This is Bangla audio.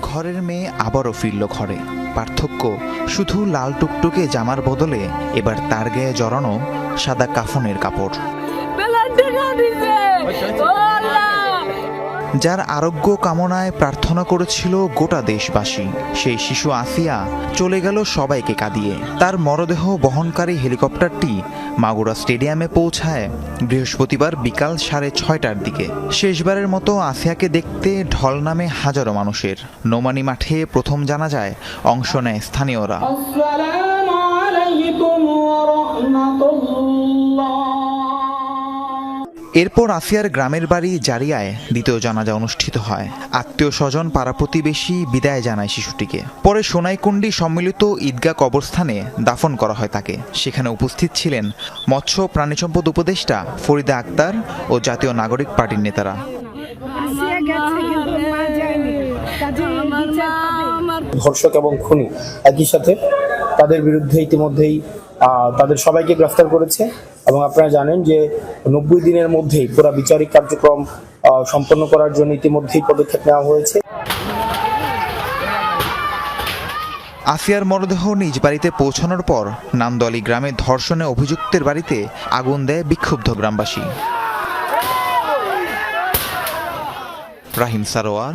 ঘরের মেয়ে আবারও ফিরল ঘরে। পার্থক্য, শুধু লাল টুকটুকে জামার বদলে এবার তার গায়ে জড়ানো সাদা কাফনের কাপড়। যার আরোগ্য কামনায় প্রার্থনা করেছিল গোটা দেশবাসী। সেই শিশু আসিয়া চলে গেল সবাইকে কাঁদিয়ে। তার মরদেহ বহনকারী হেলিকপ্টারটি মাগুরা স্টেডিয়ামে পৌঁছায়। বৃহস্পতিবার বিকাল সাড়ে ছয়টার দিকে। শেষবারের মতো আসিয়াকে দেখতে ঢল নামে হাজারো মানুষের। নোমানি মাঠে প্রথম জানা যায়, অংশ নেয় স্থানীয়রা। এরপর আসিয়ার গ্রামের বাড়ি জারিয়ায় দ্বিতীয় জানাজা অনুষ্ঠিত হয়। আত্মীয় স্বজন পাড়া প্রতিবেশী বিদায় জানায় শিশুটিকে। পরে সোনাইকুণ্ডি সম্মিলিত ঈদগাহ কবরস্থানে দাফন করা হয় তাকে। সেখানে উপস্থিত ছিলেন মৎস্য প্রাণী সম্পদ উপদেষ্টা ফরিদা আক্তার ও জাতীয় নাগরিক পার্টির নেতারা। ধর্ষক এবং খুনি একই সাথে তাদের বিরুদ্ধে ইতিমধ্যেই তাদের সবাইকে গ্রেফতার করেছে। এবং আপনারা জানেন যে নব্বই দিনের মধ্যেই পুরো বিচারিক কার্যক্রম সম্পন্ন করার জন্য ইতিমধ্যেই পদক্ষেপ নেওয়া হয়েছে। আসিয়ার মরদেহ নিজ বাড়িতে পৌঁছানোর পর নান্দলি গ্রামে ধর্ষণে অভিযুক্তের বাড়িতে আগুন দেয় বিক্ষুব্ধ গ্রামবাসী। রাহিম সারোয়ার